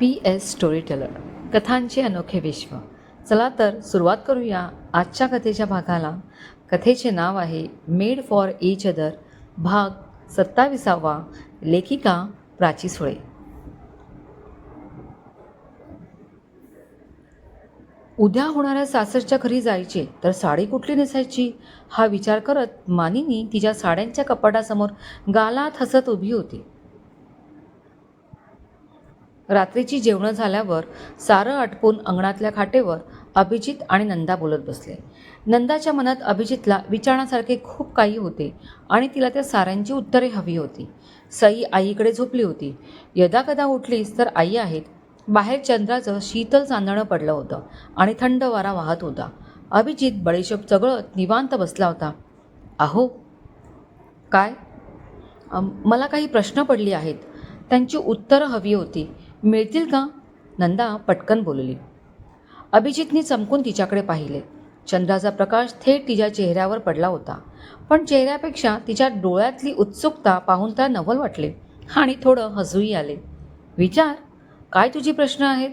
P S story teller कथांचे अनोखे विश्व. चला तर सुरुवात करूया आजच्या कथेच्या भागाला. कथेचे नाव आहे मेड फॉर इच अदर भाग सत्ताविसावा लेखिका प्राची सुळे. उद्या होणाऱ्या सासरच्या घरी जायचे तर साडी कुठली नेसायची? हा विचार करत मानिनी तिच्या साड्यांच्या कपाटासमोर गालात हसत उभी होती. रात्रीची जेवणं झाल्यावर सारं आटपून अंगणातल्या खाटेवर अभिजित आणि नंदा बोलत बसले. नंदाच्या मनात अभिजितला विचारण्यासारखे खूप काही होते आणि तिला त्या साऱ्यांची उत्तरे हवी होती. सई आईकडे झोपली होती. यदाकदा उठलीस तर आई आहेत. बाहेर चंद्राचं शीतल चांदणं पडलं होतं आणि थंड वारा वाहत होता. अभिजित बडीशोप चगळत निवांत बसला होता. अहो काय? मला काही प्रश्न पडली आहेत. त्यांची उत्तरं हवी होती. मिळतील का? नंदा पटकन बोलली. अभिजितने चमकून तिच्याकडे पाहिले. चंद्राचा प्रकाश थेट तिच्या चेहऱ्यावर पडला होता. पण चेहऱ्यापेक्षा तिच्या डोळ्यातली उत्सुकता पाहून त्या नवल वाटले आणि थोडं हसूही आले. विचार काय तुझी प्रश्न आहेत?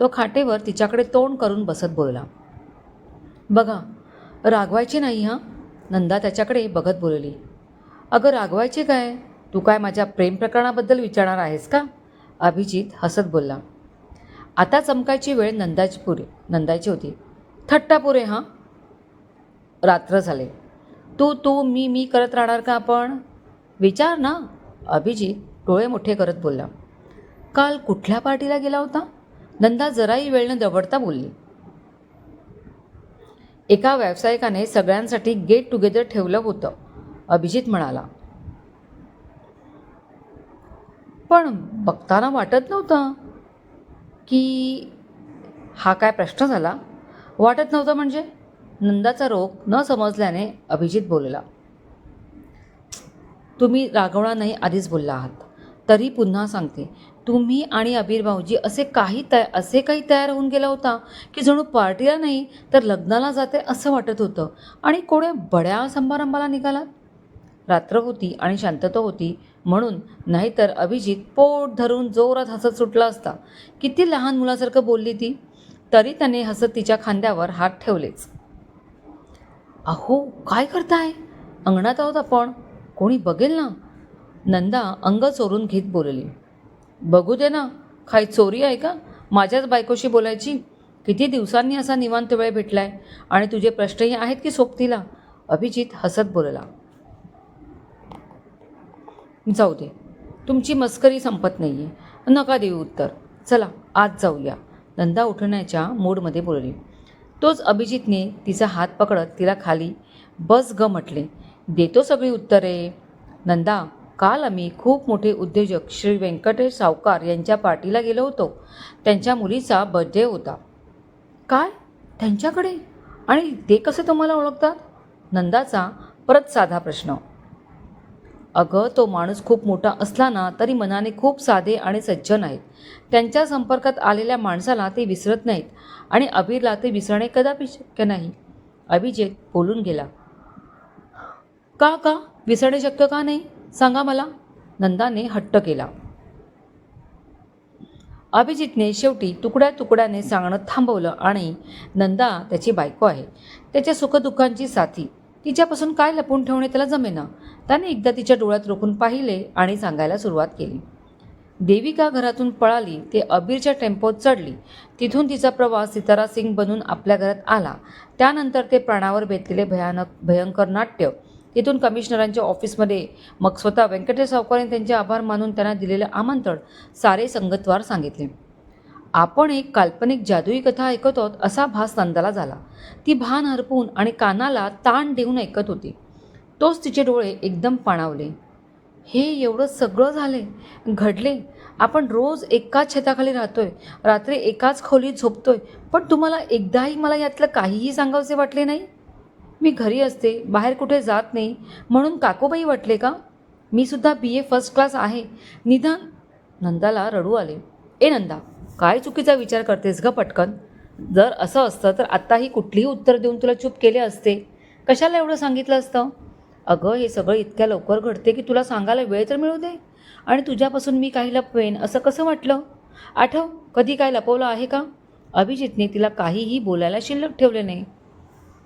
तो खाटेवर तिच्याकडे तोंड करून बसत बोलला. बघा रागवायचे नाही हां? नंदा त्याच्याकडे बघत बोलली. अगं रागवायचे काय? तू काय माझ्या प्रेम प्रकरणाबद्दल विचारणार आहेस का? अभिजित हसत बोलला. आता चमकायची वेळ नंदाची पुरे नंदाची होती. थट्टा पुरे हां? रात्र झाले. तू तू मी मी करत राहणार का आपण? विचार ना. अभिजित डोळे मोठे करत बोलला. काल कुठल्या पार्टीला गेला होता? नंदा जराही वेळ न दवडता बोलली. एका व्यावसायिकाने सगळ्यांसाठी गेट टुगेदर ठेवलं होतं. अभिजित म्हणाला पण बघताना वाटत नव्हतं की हा काय प्रश्न झाला. वाटत नव्हतं म्हणजे नंदाचा रोग न समजल्याने अभिजित बोलला तुम्ही रागवणार नाही आधीच बोलला आहात. तरी पुन्हा सांगते. तुम्ही आणि अबीर भाऊजी असे काही तया असे काही तयार होऊन गेला होता की जणू पार्टीला नाही तर लग्नाला जाते असं वाटत होतं. आणि कोण्या बड्या समारंभाला निघालात रात्र होती आणि शांतता होती. म्हणून नाहीतर अभिजित पोट धरून जोरात हसत सुटला असता. किती लहान मुलासारखं बोलली ती. तरी त्याने हसत तिच्या खांद्यावर हात ठेवलेच. अहो काय करताय? अंगणात आहोत आपण. कोणी बघेल ना. नंदा अंग चोरून घेत बोलली. बघू दे ना. काय चोरी आहे का? माझ्याच बायकोशी बोलायची. किती दिवसांनी असा निवांत वेळ भेटलाय आणि तुझे प्रश्नही आहेत की सोबतीला? अभिजित हसत बोलला. जाऊ दे. तुमची मस्करी संपत नाही आहे नका देऊ उत्तर. चला आज जाऊया. नंदा उठण्याच्या मूडमध्ये बोलली. तोच अभिजितने तिचा हात पकडत तिला खाली बस ग म्हटले. देतो सगळी उत्तरे. नंदा काल आम्ही खूप मोठे उद्योजक श्री व्यंकटेश सावकार यांच्या पार्टीला गेलो होतो. त्यांच्या मुलीचा बर्थडे होता. काय? त्यांच्याकडे? आणि ते कसे तुम्हाला ओळखतात? नंदाचा परत साधा प्रश्न. अगं तो माणूस खूप मोठा असला ना तरी मनाने खूप साधे आणि सज्जन आहेत. त्यांच्या संपर्कात आलेल्या माणसाला ते विसरत नाहीत आणि अबीरला ते विसरणे कदापि शक्य नाही. अभिजित बोलून गेला. का का? विसरणे शक्य का नाही? सांगा मला. नंदाने हट्ट केला. अभिजितने शेवटी तुकड्या तुकड्याने सांगणं थांबवलं आणि नंदा त्याची बायको आहे. त्याच्या सुखदुःखांची साथी. तिच्यापासून काय लपून ठेवणे त्याला जमेना? त्याने एकदा तिच्या डोळ्यात रोखून पाहिले आणि सांगायला सुरुवात केली. देविका घरातून पळाली ते अबीरच्या टेम्पोत चढली. तिथून तिचा प्रवास सितारा सिंग बनून आपल्या घरात आला. त्यानंतर ते प्राणावर बेतलेले भयानक भयंकर नाट्य. तिथून कमिशनरांच्या ऑफिसमध्ये मग स्वतः व्यंकटेश सावकारांनी त्यांचे आभार मानून त्यांना दिलेलं आमंत्रण सारे संगतवार सांगितले. आपण एक काल्पनिक जादुई कथा ऐकत आहोत असा भास नंदाला झाला. ती भान हरपून आणि कानाला ताण देऊन ऐकत होती. तोच तिचे डोळे एकदम पाणावले. हे एवढं सगळं झाले घडले? आपण रोज एकाच छताखाली राहतोय रात्री एकाच खोलीत झोपतोय पण तुम्हाला एकदाही मला यातलं काहीही सांगावसे वाटले नाही? मी घरी असते बाहेर कुठे जात नाही म्हणून काकोबाई वाटले का? मी सुद्धा बी ए फर्स्ट क्लास आहे. निदान नंदाला रडू आले. ए नंदा काय चुकीचा विचार करतेस ग पटकन? जर असं असतं तर आत्ताही कुठलीही उत्तर देऊन तुला चूप केले असते. कशाला एवढं सांगितलं असतं? अगं हे सगळं इतक्या लवकर घडते की तुला सांगायला वेळ तर मिळू दे. आणि तुझ्यापासून मी काही लपवेन असं कसं वाटलं? आठव कधी काय लपवलं आहे का? अभिजितने तिला काहीही बोलायला शिल्लक ठेवले नाही.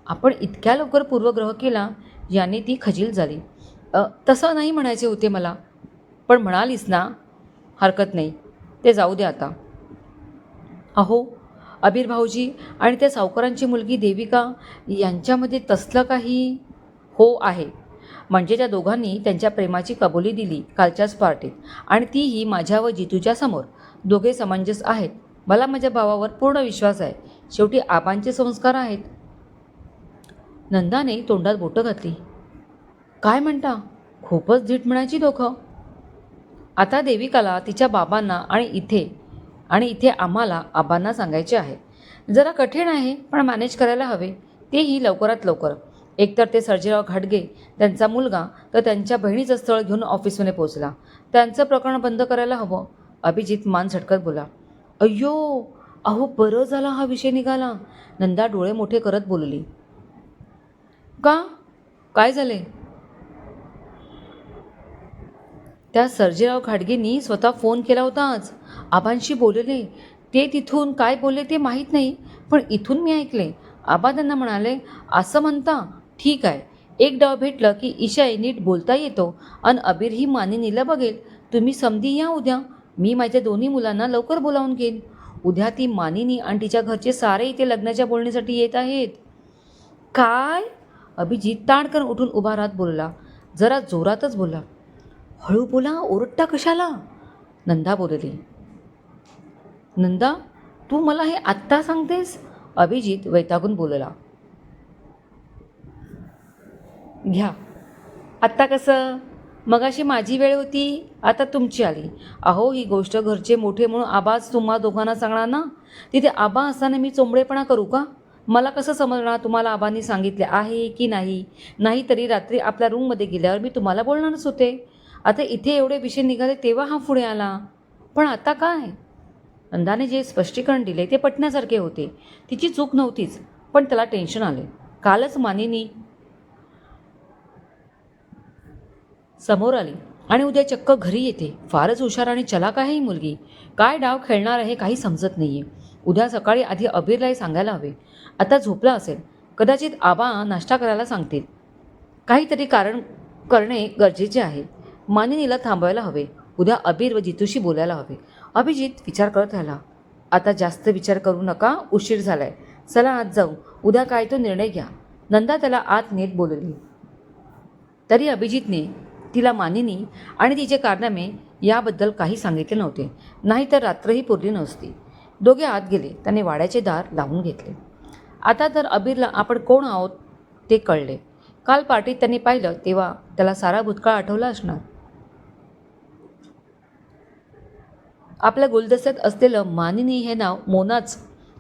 आपण इतक्या लवकर पूर्वग्रह केला याने ती खजील झाली. तसं नाही म्हणायचे होते मला. पण म्हणालीस ना? हरकत नाही. ते जाऊ दे आता. अहो अबीर भाऊजी आणि त्या सावकारांची मुलगी देविका यांच्यामध्ये तसलं काही हो आहे. म्हणजे त्या दोघांनी त्यांच्या प्रेमाची कबुली दिली कालच्याच पार्टीत. आणि तीही माझ्या व जितूच्या समोर. दोघे समंजस आहेत. मला माझ्या भावावर पूर्ण विश्वास आहे. शेवटी आबांचे संस्कार आहेत. नंदाने तोंडात बोटं घातली. काय म्हणता? खूपच धीट म्हणायची दोघं आता देविकाला तिच्या बाबांना आणि इथे आणि इथे आम्हाला आबांना सांगायचे आहे. जरा कठीण आहे पण मॅनेज करायला हवे. तेही लवकरात लवकर. एकतर ते सर्जेराव घाटगे त्यांचा मुलगा तर त्यांच्या बहिणीचं स्थळ घेऊन ऑफिसमध्ये पोचला त्यांचं प्रकरण बंद करायला हवं. अभिजित मान झटकत बोला अय्यो अहो बरं झाला हा विषय निघाला. नंदा डोळे मोठे करत बोलली का? काय झाले? त्या सर्जेराव घाटगेंनी स्वतः फोन केला होता आज. आबांशी बोलले. ते तिथून काय बोलले ते माहीत नाही पण इथून मी ऐकले. आबा त्यांना म्हणाले असं म्हणता ठीक आहे. एक डाव भेटलं की ईशाई नीट बोलता येतो अन अबीर ही मानिनीला बघेल. तुम्ही समधी या उद्या. मी माझ्या दोन्ही मुलांना लवकर बोलावून घेईन. उद्या ती मानिनी आणि तिच्या घरचे सारे इथे लग्नाच्या बोलण्यासाठी येत आहेत. काय? अभिजित ताणकन उठून उभा राहत बोलला. जरा जोरातच बोला. हळू बोला ओरडता कशाला? नंदा बोलली. नंदा तू मला हे आत्ता सांगतेस? अभिजित वैतागून बोलला. घ्या. आत्ता कसं मगाशी माझी वेळ होती आता तुमची आली. अहो ही गोष्ट घरचे मोठे म्हणून आबाज तुम्हा दोघांना सांगणार ना? तिथे आबा असताना मी चोंबडेपणा करू का? मला कसं समजणार तुम्हाला आबांनी सांगितले आहे की नाही? नाही तरी रात्री आपल्या रूममध्ये गेल्यावर मी तुम्हाला बोलणारच होते. आता इथे एवढे विषय निघाले तेव्हा हा पुढे आला. पण आता काय? नंदाने जे स्पष्टीकरण दिले ते पटण्यासारखे होते. तिची चूक नव्हतीच पण त्याला टेन्शन आले. कालच मानिनी समोर आली. आणि उद्या चक्क घरी येते. फारच हुशार आणि चलाक आहे ही मुलगी. काय डाव खेळणार आहे काही समजत नाही आहे उद्या सकाळी आधी अबीरलाही सांगायला हवे. आता झोपला असेल. कदाचित आबा नाश्ता करायला सांगतील. काहीतरी कारण करणे गरजेचे आहे. मानिनीला थांबवायला हवे. उद्या अबीर व जितूशी बोलायला हवे. अभिजित विचार करत राहिला. आता जास्त विचार करू नका. उशीर झालाय. चला आज जाऊ. उद्या काय तो निर्णय घ्या. नंदा त्याला आत नेत बोलली. तरी अभिजितने तिला मानिनी आणि तिचे कारनामे याबद्दल काही सांगितले नव्हते. नाहीतर रात्रही पुरली नसती. दोघे आत गेले. त्याने वाड्याचे दार लावून घेतले. आता तर अबीरला आपण कोण आहोत ते कळले. काल पार्टीत त्यांनी पाहिलं तेव्हा त्याला सारा भूतकाळ आठवला असणार. आपल्या गुलदस्त्यात असलेलं मानिनी हे नाव मोनाच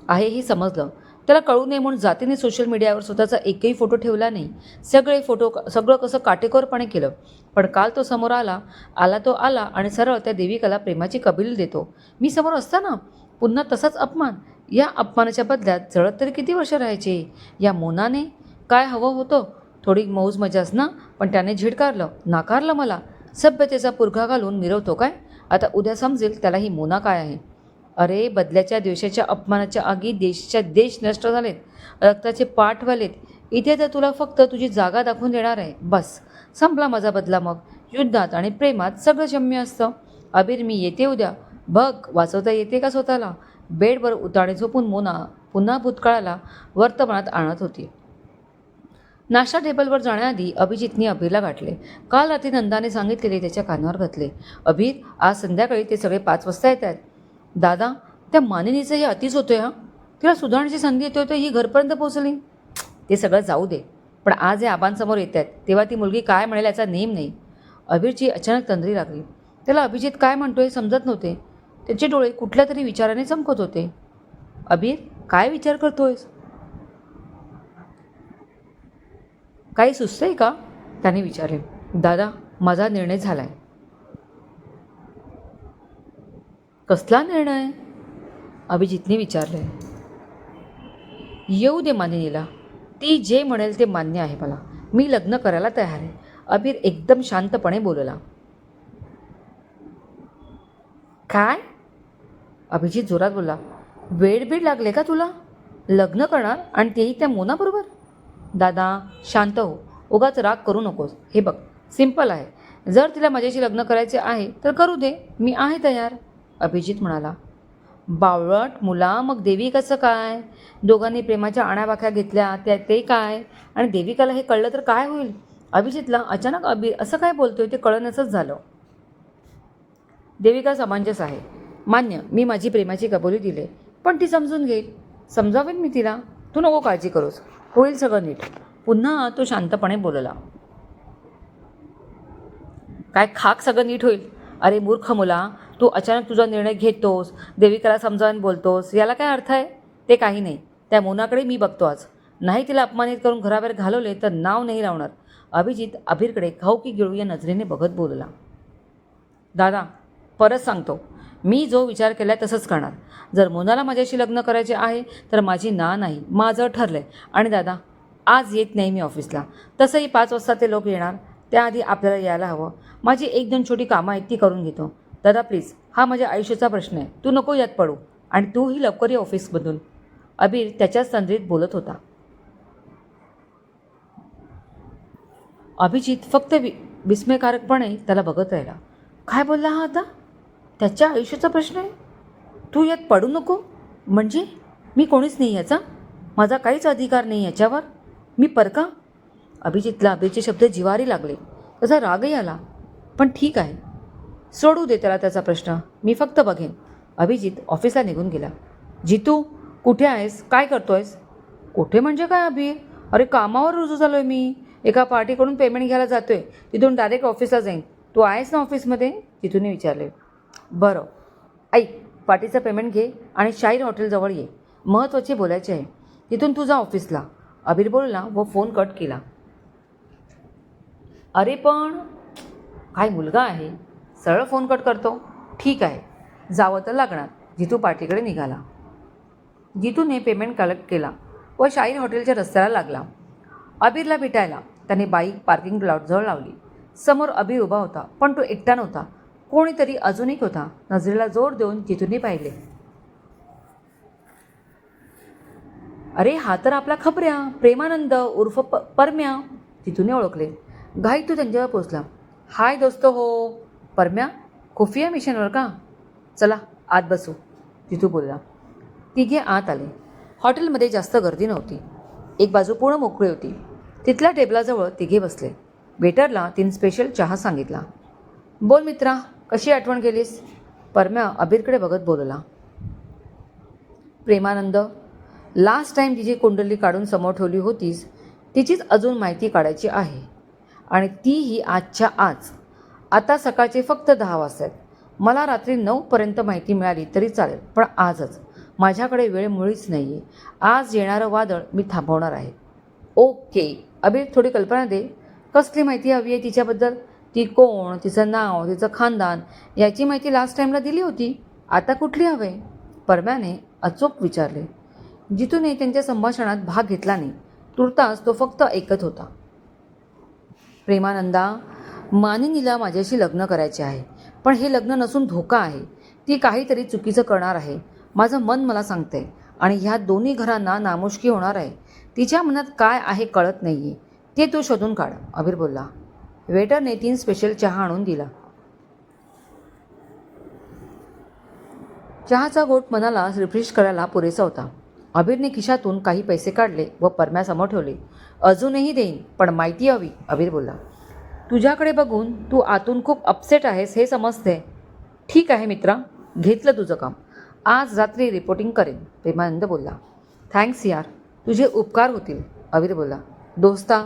आहे हे समजलं. त्याला कळू नये म्हणून जातीने सोशल मीडियावर स्वतःचा एकही फोटो ठेवला नाही. सगळे फोटो सगळं कसं काटेकोरपणे केलं. पण काल तो समोर आला आला तो आला आणि सरळ त्या देविकाला प्रेमाची कबील देतो. मी समोर असताना पुन्हा तसाच अपमान. या अपमानाच्या बदल्यात जळत तरी किती वर्ष राहायचे? या मोनाने काय हवं होतं? थोडी मौज मजाच ना? पण त्याने झिडकारलं नाकारलं मला. सभ्यतेचा पुरघा घालून मिरवतो काय? आता उद्या समजेल त्याला ही मोना काय आहे. अरे बदल्याच्या दिवशाच्या अपमानाच्या आगी देशाच्या देश नष्ट झालेत रक्ताचे पाठ वालेत इथे तर तुला फक्त तुझी जागा दाखवून देणार आहे. बस संपला माझा बदला मग. युद्धात आणि प्रेमात सगळं शम्य असतं. अबीर मी येते उद्या. बघ वाचवता येते का स्वतःला? बेडवर उताणे झोपून मोना पुन्हा भूतकाळाला वर्तमानात आणत होती. नाश्ता टेबलवर जाण्याआधी अभिजितने अबीरला गाठले. काल रात्री नंदाने सांगितलेले त्याच्या कानावर घातले. अबीर आज संध्याकाळी ते सगळे पाच वाजता येत आहेत दादा त्या मानिनीचं हे अतिच होतं हा. तिला सुधारण्याची संधी येतोय तर ही घरपर्यंत पोहोचली. ते सगळं जाऊ दे. पण आज हे आबांसमोर येत आहेत तेव्हा ती मुलगी काय म्हणेल याचा नेम नाही. अबीरची अचानक तंद्री लागली. त्याला अभिजित काय म्हणतोय समजत नव्हते. त्याचे डोळे कुठल्या तरी विचाराने चमकत होते. अबीर काय विचार करतोयस? काही सुचतंय का? त्याने विचारले. दादा माझा निर्णय झाला आहे कसला निर्णय? अभिजितने विचारले. येऊ दे मानिनीला. ती जे म्हणेल ते मान्य आहे मला. मी लग्न करायला तयार आहे. अभिर एकदम शांतपणे बोलला. काय? अभिजित जोरात बोलला. वेळ बीड लागले का तुला? लग्न करणार आणि तेही त्या मोनाबरोबर? दादा शांत हो. उगाच राग करू नकोस. हे बघ सिंपल आहे. जर तिला माझ्याशी लग्न करायचे आहे तर करू दे. मी आहे तयार. अभिजित म्हणाला. बावळट मुला मग देवी कसं काय? दोघांनी प्रेमाच्या आणाबाख्या घेतल्या त्या ते काय? आणि देविकाला हे कळलं तर काय होईल? अभिजितला अचानक अभि असं काय बोलतोय ते कळण्याचंच झालं. देविका समंजस आहे. मान्य मी माझी प्रेमाची कबुली दिले पण ती समजून घेईल. समजावेन मी तिला? तू नको काळजी करूस. होईल सगळं नीट. पुन्हा तो शांतपणे बोलला. काय खाक सगळं नीट होईल? अरे मूर्ख मुला तू अचानक तुझा निर्णय घेतोस देविकाला समजावून बोलतोस याला काय अर्थ आहे? ते काही नाही. त्या मोनाकडे मी बघतो आज. नाही तिला अपमानित करून घराबाहेर घालवले तर नाव नाही लावणार. अभिजित अभिरकडे खाऊ की गिळू या नजरेने बघत बोलला. दादा परत सांगतो. मी जो विचार केला तसंच करणार. जर मोनाला माझ्याशी लग्न करायचे आहे तर माझी ना नाही माझं ठरलं आहे आणि दादा आज येत नाही मी ऑफिसला. तसंही पाच वाजता ते लोक येणार. त्याआधी आपल्याला यायला हवं. माझी एक दोन छोटी कामं आहेत ती करून घेतो. दादा प्लीज हा माझ्या आयुष्याचा प्रश्न आहे. तू नको यात पडू. आणि तूही लवकर ये ऑफिसमधून अबीर त्याच्याच संधीत बोलत होता. अभिजित फक्त वि विस्मयकारकपणे त्याला बघत राहिला. काय बोलला हा आता? त्याच्या आयुष्याचा प्रश्न आहे? तू यात पडू नको. म्हणजे? मी कोणीच नाही याचा. माझा काहीच अधिकार नाही याच्यावर. मी परका? अभिजितला अभिचे शब्द जिवारी लागले. त्याचा रागही आला. पण ठीक आहे. सोडू दे त्याला त्याचा प्रश्न. मी फक्त बघेन. अभिजित ऑफिसला निघून गेला. जितू कुठे आहेस? काय करतोयस? कुठे म्हणजे काय अभि? अरे कामावर रुजू झालो आहे मी. एका पार्टीकडून पेमेंट घ्यायला जातो आहे तिथून डायरेक्ट ऑफिसला जाईन. तू आहेस ना ऑफिसमध्ये? तिथूनही विचारले. बरं. ऐक पार्टीचं पेमेंट घे आणि शाहीर हॉटेलजवळ ये. महत्त्वाचे बोलायचे आहे. तिथून तू जा ऑफिसला. अभिर बोलला व फोन कट केला. अरे पण काय मुलगा आहे? सरळ फोन कट करतो. ठीक आहे. जावं तर लागणार. जितू पार्टीकडे निघाला. जितूने पेमेंट कलेक्ट केला व शाहीर हॉटेलच्या रस्त्याला लागला. अबीरला भेटायला त्याने बाईक पार्किंग लॉटजवळ लावली. समोर अबीर उभा होता पण तो एकटा नव्हता. कोणीतरी अजून एक होता. नजरेला जोर देऊन जितूने पाहिले. अरे हा तर आपला खपऱ्या. प्रेमानंद उर्फ प परम्या. जितूने ओळखले. घाई तो त्यांच्यावर पोचला. हाय दोस्त हो. परम्या खुफिया मिशनवर का? चला आत बसू तिथू बोलला. तिघे आत आले. हॉटेलमध्ये जास्त गर्दी नव्हती. एक बाजू पूर्ण मोकळी होती. तिथल्या टेबलाजवळ तिघे बसले. वेटरला तीन स्पेशल चहा सांगितला. बोल मित्रा कशी आठवण केलीस? परम्या अबीरकडे बघत बोलला. प्रेमानंद लास्ट टाईम तिची कुंडली काढून समोर ठेवली होतीस तिचीच अजून माहिती काढायची आहे. आणि तीही आजच्या आज. आता सकाळचे फक्त दहा वाजता आहेत मला रात्री नऊपर्यंत माहिती मिळाली तरी चालेल पण आजच. माझ्याकडे वेळ मुळीच नाही आहे आज येणारं वादळ मी थांबवणार आहे. ओके. अबीर थोडी कल्पना दे. कसली माहिती हवी आहे तिच्याबद्दल? ती कोण? तिचं नाव? तिचं खानदान? याची माहिती लास्ट टाईमला दिली होती. आता कुठली हवे? परम्याने अचूक विचारले. जितूने त्यांच्या संभाषणात भाग घेतला नाही. तुर्तास तो फक्त ऐकत होता. प्रेमानंदा मानिनीला माझ्याशी लग्न करायचे आहे. पण हे लग्न नसून धोका आहे. ती काहीतरी चुकीचं करणार आहे. माझं मन मला सांगते. आणि ह्या दोन्ही घरांना नामुष्की होणार आहे. तिच्या मनात काय आहे कळत नाही आहे ते तू शोधून काढ अभिर बोलला. वेटरने तीन स्पेशल चहा आणून दिला. चहाचा गोट मनाला रिफ्रेश करायला पुरेसा होता. अबीरने खिशातून काही पैसे काढले व परम्यासमोर ठेवले. अजूनही देईन पण माहिती हवी अबीर बोलला. तुझ्याकडे बघून तू आतून खूप अपसेट आहेस हे समजते. ठीक आहे मित्रा घेतलं तुझं काम. आज रात्री रिपोर्टिंग करेन प्रेमानंद बोलला. थँक्स यार तुझे उपकार होतील अबीर बोलला. दोस्ता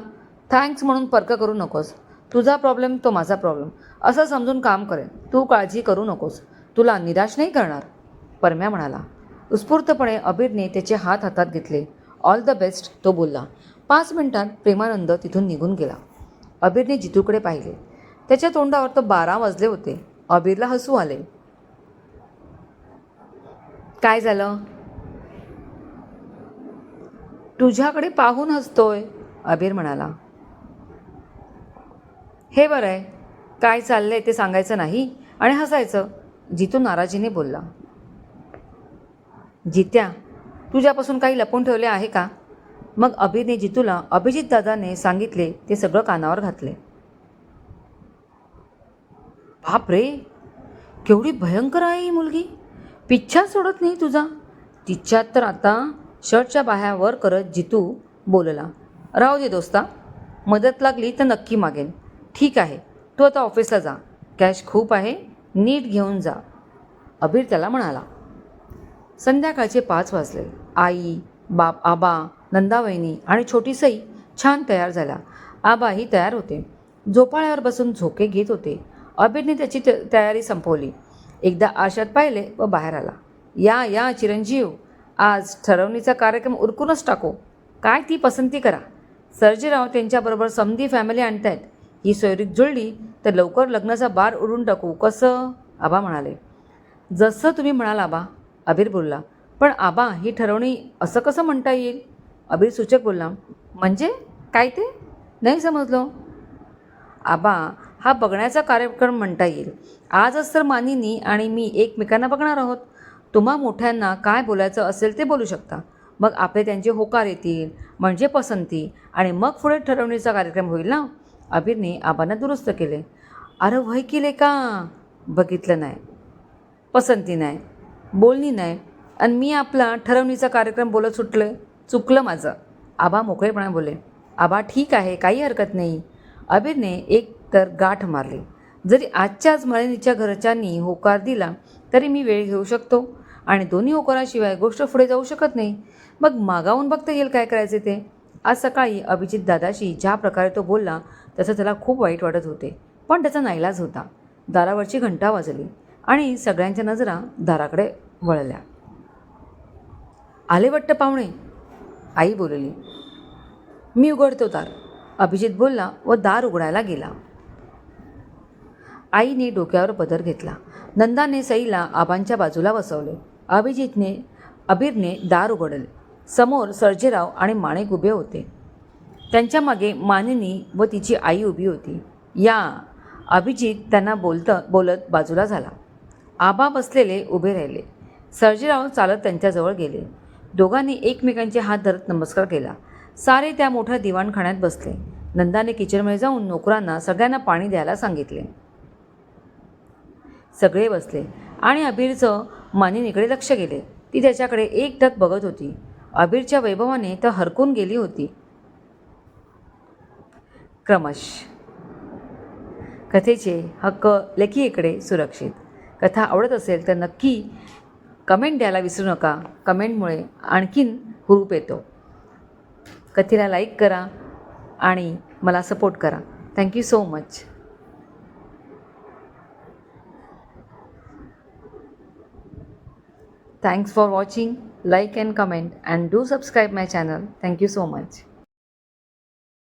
थँक्स म्हणून पर्क करू नकोस. तुझा प्रॉब्लेम तो माझा प्रॉब्लेम असं समजून काम करेन. तू काळजी करू नकोस. तुला निराश नाही करणार? परम्या म्हणाला. उत्स्फूर्तपणे अबीरने त्याचे हात हातात घेतले. ऑल द बेस्ट तो बोलला. पाच मिनिटात प्रेमानंद तिथून निघून गेला. अबीरने जितूकडे पाहिले. त्याच्या तोंडावर तर बारा वाजले होते. अबीरला हसू आले. काय झालं? तुझ्याकडे पाहून हसतोय अबीर म्हणाला. हे बरं आहे. काय चाललंय ते सांगायचं नाही आणि हसायचं जितू नाराजीने बोलला. जित्या. तुझ्यापासून काही लपून ठेवले आहे का? मग अभिने जितूला अभिजित दादाने सांगितले ते सगळं कानावर घातले. बाप रे केवढी भयंकर आहे ही मुलगी. पिच्छा सोडत नाही तुझा. तिच्यात तर आता शर्टच्या बाह्यावर करत जितू बोलला राहू दे दोस्ता मदत लागली तर नक्की मागेन. ठीक आहे तू आता ऑफिसला जा. कॅश खूप आहे नीट घेऊन जा. अबीर त्याला म्हणाला संध्याकाळचे पाच वाजले. आई बाप आबा नंदावहिनी आणि छोटी सई छान तयार झाला आबाही तयार होते. झोपाळ्यावर बसून झोके घेत होते. अबीरने त्याची त- तयारी संपवली. एकदा आशात पाहिले व बाहेर आला. या या चिरंजीव आज ठरवणीचा कार्यक्रम उरकूनच टाकू. काय ती पसंती करा. सर्जीराव त्यांच्याबरोबर समधी फॅमिली आणतायत. ही सोयरीक जुळली तर लवकर लग्नाचा बार उडून टाकू. कसं? आबा म्हणाले. जसं तुम्ही म्हणाल आबा. अबीर बोलला पण आबा ही ठरवणी असं कसं म्हणता येईल? अबीर सूचक बोलला म्हणजे? काय ते? नाही समजलो. आबा हा बघण्याचा कार्यक्रम म्हणता येईल. आजच तर मानिनी आणि मी एकमेकांना बघणार आहोत. तुम्हा मोठ्यांना काय बोलायचं असेल ते बोलू शकता. मग आपले त्यांचे होकार येतील म्हणजे पसंती आणि मग पुढे ठरवणीचा कार्यक्रम होईल ना? अबीरने आबांना दुरुस्त केले. अरे वय केले का? बघितलं नाही. पसंती नाही. बोलणी नाही. आणि मी आपला ठरवणीचा कार्यक्रम बोलत सुटलं चुकलं माझं. आबा मोकळेपणा बोले आबा ठीक आहे काही हरकत नाही. अबीरने एक तर गाठ मारली. जरी आजच्याच मळणीच्या घरच्यांनी होकार दिला तरी मी वेळ घेऊ शकतो. आणि दोन्ही होकाराशिवाय गोष्ट पुढे जाऊ शकत नाही. मग मागावून बघता येईल काय करायचे ते? आज सकाळी अभिजित दादाशी ज्या प्रकारे तो बोलला तसं त्याला खूप वाईट वाटत होते. पण त्याचा नाईलाज होता. दारावरची घंटा वाजली. आणि सगळ्यांच्या नजरा दाराकडे वळल्या. आले वाटतं पाहुणे आई बोलली मी उघडतो दार. अभिजित बोलला व दार उघडायला गेला. आईने डोक्यावर पदर घेतला. नंदाने सईला आबांच्या बाजूला बसवले. अभिजितने अबीरने दार उघडले. समोर सर्जेराव आणि माणिक उभे होते. त्यांच्या मागे मानिनी व तिची आई उभी होती. या अभिजित त्यांना बोलत बोलत बाजूला झाला. आबा बसलेले उभे राहिले. सर्जीराव चालत त्यांच्याजवळ गेले. दोघांनी एकमेकांचे हात धरत नमस्कार केला. सारे त्या मोठ्या दिवाणखाण्यात बसले. नंदाने किचनमध्ये जाऊन नोकरांना सगळ्यांना पाणी द्यायला सांगितले. सगळे बसले आणि अबीरचं मानिनीकडे लक्ष गेले. ती त्याच्याकडे एक एकटक बघत होती. अबीरच्या वैभवाने तर हरकून गेली होती. क्रमश. कथेचे हक्क लेखीकडे सुरक्षित. कथा आवडत असेल तर नक्की कमेंट द्यायला विसरू नका कमेंटमुळे आणखीन हुरूप येतो कथेला लाईक करा आणि मला सपोर्ट करा thank you so much Thanks for watching, like and comment and do subscribe my channel. Thank you so much.